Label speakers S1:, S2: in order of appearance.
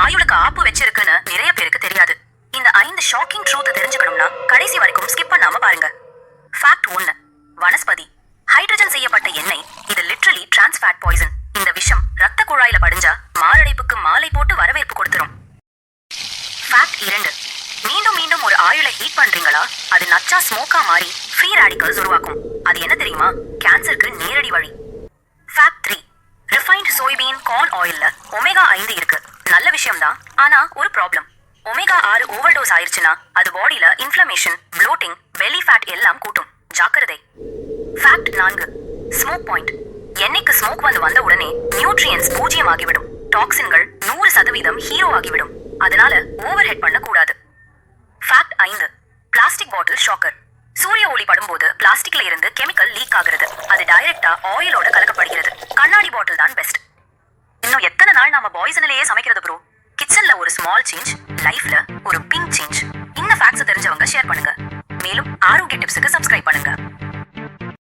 S1: ஆயுளுக்கு ஆப்பு வச்சிருக்குன்னு நிறைய பேருக்கு தெரியாது. இந்த ஐந்து ஷாக்கிங் ட்ரூத் தெரிஞ்சுக்கணும்னா கடைசி வரைக்கும் ஸ்கிப் பண்ணாம பாருங்க. ஃபேக்ட் ஒன்னு வனஸ்பதி. ஹைட்ரஜன் செய்யப்பட்ட எண்ணெய் இது லிட்ரலி டிரான்ஸ்ஃபேட் பாய்சன் இந்த விஷம் ரத்த குழாயில படிஞ்சா மாரடைப்புக்கு மாலை போட்டு வரவேற்பு கொடுத்துரும். ஃபேக்ட் இரண்டு மீண்டும் மீண்டும் ஒரு ஆயுளை ஹீட் பண்றீங்களா? அது நச்சா ஸ்மோக்கா மாறி ஃப்ரீ ரேடிக்கல்ஸ் உருவாக்கும். அது என்ன தெரியுமா? கேன்சருக்கு நேரடி வழி. Fact three refined soybean corn ஆயில்ல omega ஐந்து இருக்கு. நல்ல விஷயம் தான் ஆனா ஒரு ப்ராப்ளம் ஒமேகா ஆறு ஓவர் டோஸ் ஆயிருச்சுன்னா அது பாடியில இன்ஃப்ளமேஷன் ப்ளோட்டிங் பெல்லி ஃபேட் எல்லாம் கூட்டும். ஜாக்கிரதை. ஃபேக்ட் நான்கு. ஸ்மோக் பாயிண்ட் என்னைக்கு ஸ்மோக் வந்து வந்த உடனே நியூட்ரியன்ஸ் பூஜ்ஜியம் ஆகிவிடும் டாக்ஸின்கள் நூறு சதவீதம் ஹீரோ ஆகிவிடும். அதனால ஓவர் ஹெட் பண்ணக்கூடாது. ஃபேக்ட் ஐந்து. பிளாஸ்டிக் பாட்டில் ஷாக்கர் சூரிய ஒளி படும்போது பிளாஸ்டிக்ல இருந்து கெமிக்கல் லீக் ஆகுறது. அது டைரக்டா ஆயிலோட கலக்கப்படுகிறது. கண்ணாடி பாட்டில் தான் பெஸ்ட் இன்னும் நாள் நாம பாய்சனிலேயே சமைக்கிறது ப்ரோ கிச்சன்ல ஒரு ஸ்மால் சேஞ்ச் லைஃப்ல ஒரு பிங்க் சேஞ்ச் இந்த ஃபேக்ட்ஸ் தெரிஞ்சவங்க ஷேர் பண்ணுங்க. மேலும் ஆரோக்கிய டிப்ஸுக்கு சப்ஸ்கிரைப் பண்ணுங்க.